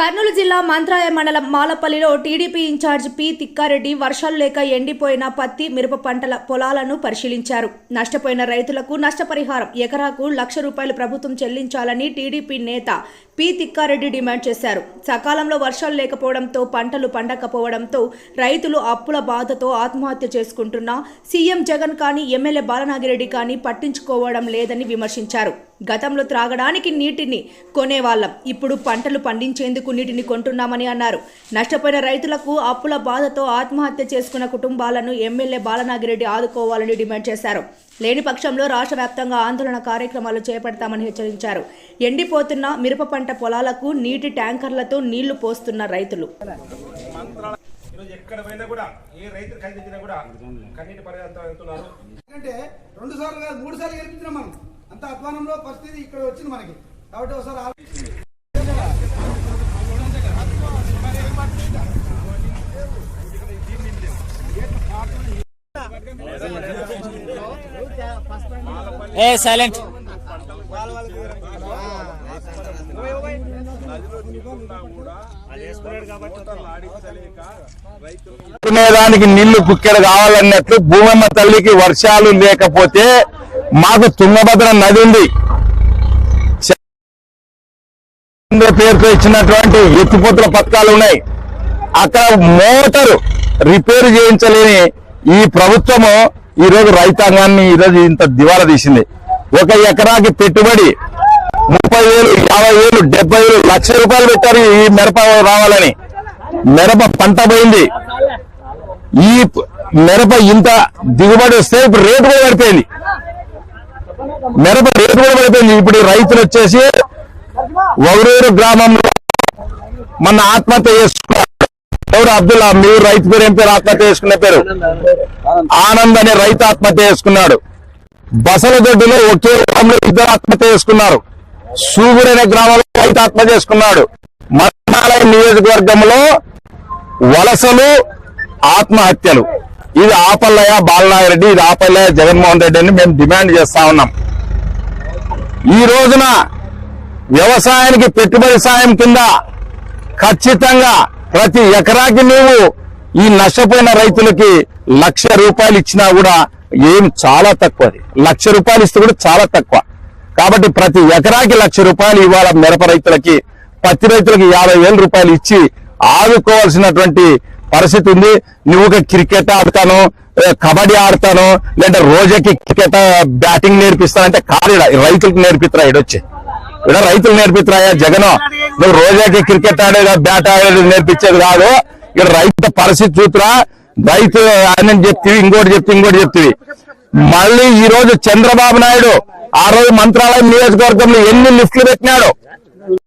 కర్నూలు జిల్లా మంత్రాయ మండలం మాలపల్లిలో టీడీపీ ఇన్ఛార్జ్ పి తిక్కారెడ్డి వర్షాలు లేక ఎండిపోయిన పత్తి మిరప పంటల పొలాలను పరిశీలించారు. నష్టపోయిన రైతులకు నష్టపరిహారం ఎకరాకు లక్ష రూపాయలు ప్రభుత్వం చెల్లించాలని టీడీపీ నేత పి తిక్కారెడ్డి డిమాండ్ చేశారు. సకాలంలో వర్షాలు లేకపోవడంతో పంటలు పండకపోవడంతో రైతులు అప్పుల బాధతో ఆత్మహత్య చేసుకుంటున్నా సీఎం జగన్ కానీ ఎమ్మెల్యే బాలనాగిరెడ్డి కానీ పట్టించుకోవడం లేదని విమర్శించారు. గతంలో త్రాగడానికి నీటిని కొనేవాళ్ళం. ఇప్పుడు పంటలు పండించేందుకు నీటిని కొంటున్నామని అన్నారు. నష్టపోయిన రైతులకు అప్పుల బాధతో ఆత్మహత్య చేసుకున్న కుటుంబాలను ఎమ్మెల్యే బాలనాగిరెడ్డి ఆదుకోవాలని డిమాండ్ చేశారు. లేని పక్షంలో రాష్ట్ర వ్యాప్తంగా ఆందోళన కార్యక్రమాలు చేపడతామని హెచ్చరించారు. ఎండిపోతున్న మిరప పంట పొలాలకు నీటి ట్యాంకర్లతో నీళ్ళు పోస్తున్న రైతులు. ఈరోజు ఎక్కడ పోయినా కూడా ఏ రైతు కూడా కన్నీటి పరిగెత్తా వెళ్తున్నారు. ఎందుకంటే రెండు సార్లు కాదు మూడు సార్లు గెలిపించినాం మనం. అంత అధ్వానంలో పరిస్థితి ఇక్కడ వచ్చింది మనకి. కాబట్టి ఒకసారి ఏ సైలెంట్ దానికి నీళ్ళు కుక్కెడ కావాలన్నట్లు భూమమ్మ తల్లికి వర్షాలు లేకపోతే మాకు తుంగభద్ర నది ఉంది. పేరుతో ఇచ్చినటువంటి ఎత్తిపోతుల పథకాలు ఉన్నాయి. అక్కడ మోటారు రిపేర్ చేయించలేని ఈ ప్రభుత్వము ఈ రోజు రైతాంగాన్ని ఈ రోజు ఇంత దివాలా తీసింది. ఒక ఎకరాకి పెట్టుబడి ముప్పై వేలు యాభై వేలు డెబ్బై వేలు లక్ష రూపాయలు పెట్టారు ఈ మిరప రావాలని. మిరప పంట పోయింది. ఈ మిరప ఇంత దిగుబడి వస్తే ఇప్పుడు రేటు కూడా పడిపోయింది. మిరప రేటు కూడా పడిపోయింది. ఇప్పుడు రైతులు వచ్చేసి వగరూరు గ్రామంలో మన ఆత్మహత్య చేసుకున్నారు ఎవరు అబ్దుల్లా? మీరు రైతు పేరు ఏం పేరు? ఆత్మహత్య చేసుకునే పేరు? ఆనంద్ అనే రైతు ఆత్మహత్య చేసుకున్నాడు. బసలదొడ్డిలో ఒకే గ్రామంలో ఇద్దరు ఆత్మహత్య చేసుకున్నారు. సూగుడు అనే గ్రామంలో రైతు ఆత్మహత్య చేసుకున్నాడు. మరణాలయ నియోజకవర్గంలో వలసలు ఆత్మహత్యలు. ఇది ఆపల్లయ్య బాలనాగిరెడ్డి ఇది ఆపల్లయ్య జగన్మోహన్ రెడ్డి అని మేము డిమాండ్ చేస్తా ఉన్నాం. ఈ రోజున వ్యవసాయానికి పెట్టుబడి సాయం కింద ఖచ్చితంగా ప్రతి ఎకరాకి నీవు ఈ నష్టపోయిన రైతులకి లక్ష రూపాయలు ఇచ్చినా కూడా ఏం చాలా తక్కువ అది. లక్ష రూపాయలు ఇస్తే కూడా చాలా తక్కువ. కాబట్టి ప్రతి ఎకరాకి లక్ష రూపాయలు ఇవాళ మిరప రైతులకి పత్తి రైతులకి యాభై వేల రూపాయలు ఇచ్చి ఆదుకోవాల్సినటువంటి పరిస్థితి ఉంది. నువ్వు ఒక క్రికెట్ ఆడతాను కబడ్డీ ఆడతాను లేదంటే రోజాకి క్రికెట్ బ్యాటింగ్ నేర్పిస్తానంటే కాదు రైతులకు నేర్పిస్తారా ఇడొచ్చి ఇక్కడ రైతులు నేర్పిస్తాయా జగన్? నువ్వు రోజాకి క్రికెట్ ఆడేది బ్యాట్ ఆడేది నేర్పించేది కాదు. ఇక్కడ రైతు పరిస్థితి చూతురా. రైతు ఆయన చెప్తివి ఇంకోటి చెప్తే ఇంకోటి చెప్తివి. మళ్ళీ ఈ రోజు చంద్రబాబు నాయుడు ఆ రోజు మంత్రాలయం నియోజకవర్గంలో ఎన్ని లిఫ్ట్లు పెట్టినాడు